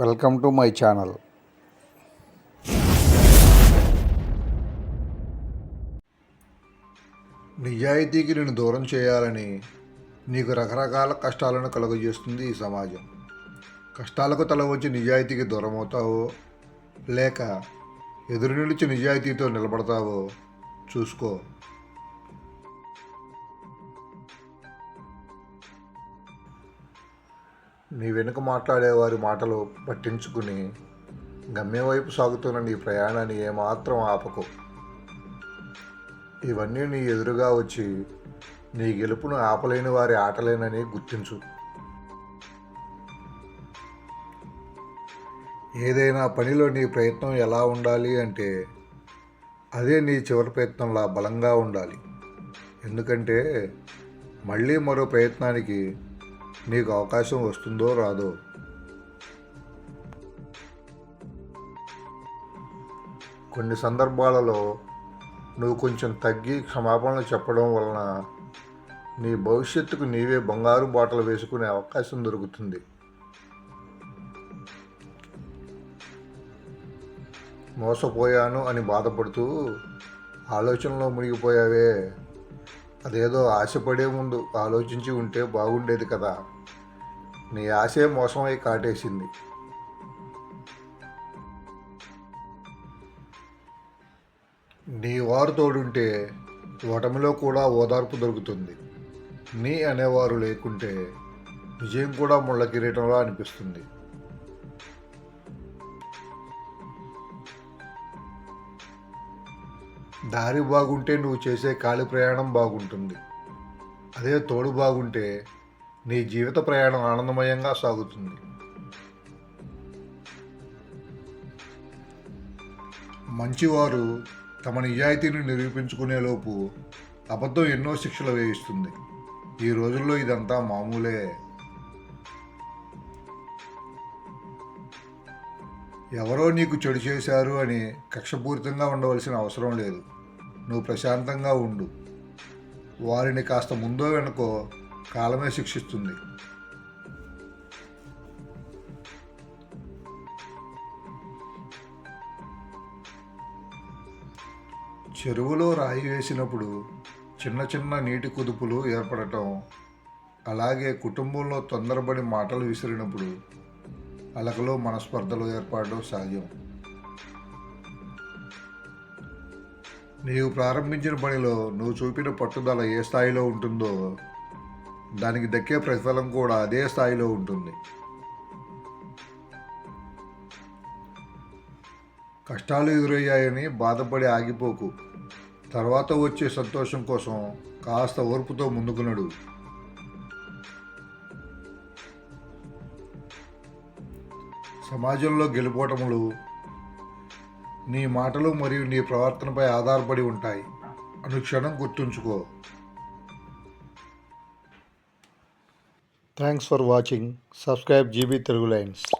Welcome to my channel. నిజాయితీకి నేను దూరం చేయాలని నీకు రకరకాల కష్టాలను కలుగజేస్తుంది ఈ సమాజం. కష్టాలకు తల వచ్చి నిజాయితీకి దూరం అవుతావో లేక ఎదురు నిలిచి నిజాయితీతో నిలబడతావో చూసుకో. నీ వెనుక మాట్లాడే వారి మాటలు పట్టించుకుని గమ్యం వైపు సాగుతున్న నీ ప్రయాణాన్ని ఏమాత్రం ఆపకు. ఇవన్నీ నీ ఎదురుగా వచ్చి నీ గెలుపును ఆపలేని వారి ఆటలేనని గుర్తించు. ఏదైనా పనిలో నీ ప్రయత్నం ఎలా ఉండాలి అంటే అదే నీ చివరి ప్రయత్నంలా బలంగా ఉండాలి. ఎందుకంటే మళ్ళీ మరో ప్రయత్నానికి నీకు అవకాశం వస్తుందో రాదో. కొన్ని సందర్భాలలో నువ్వు కొంచెం తగ్గి క్షమాపణలు చెప్పడం వలన నీ భవిష్యత్తుకు నీవే బంగారు బాటలు వేసుకునే అవకాశం దొరుకుతుంది. మోసపోయాను అని బాధపడుతూ ఆలోచనలో మునిగిపోయావే. అదేదో ఆశపడే ముందు ఆలోచించి ఉంటే బాగుండేది కదా. నీ ఆశే మోసమై కాటేసింది. నీ వారు తోడుంటే ఓటమిలో కూడా ఓదార్పు దొరుకుతుంది. నీ అనేవారు లేకుంటే విజయం కూడా ముళ్ళ కిరీటంలా అనిపిస్తుంది. దారి బాగుంటే నువ్వు చేసే కాలి ప్రయాణం బాగుంటుంది. అదే తోడు బాగుంటే నీ జీవిత ప్రయాణం ఆనందమయంగా సాగుతుంది. మంచివారు తమ నిజాయితీని నిరూపించుకునేలోపు అబద్ధం ఎన్నో శిక్షలు వేయిస్తుంది. ఈ రోజుల్లో ఇదంతా మామూలే. ఎవరో నీకు చెడు చేశారు అని కక్షపూరితంగా ఉండవలసిన అవసరం లేదు. నువ్వు ప్రశాంతంగా ఉండు. వారిని కాస్త ముందో వెనుకో కాలమే శిక్షిస్తుంది. చెరువులో రాయి వేసినప్పుడు చిన్న చిన్న నీటి కుదుపులు ఏర్పడటం అలాగే కుటుంబంలో తొందరపడి మాటలు విసిరినప్పుడు అలకలో మనస్పర్ధలు ఏర్పడడం సహజం నీవు ప్రారంభించిన పనిలో నువ్వు చూపిన పట్టుదల ఏ స్థాయిలో ఉంటుందో దానికి దక్కే ప్రతిఫలం కూడా అదే స్థాయిలో ఉంటుంది. కష్టాలు ఎదురయ్యాయని బాధపడి ఆగిపోకు. తర్వాత వచ్చే సంతోషం కోసం కాస్త ఓర్పుతో ముందుకు నడు. సమాజంలో గెలుపోటములు నీ మాటలు మరియు నీ ప్రవర్తనపై ఆధారపడి ఉంటాయి. అనుక్షణం గుర్తుంచుకో. Thanks for watching subscribe GB Telugu lines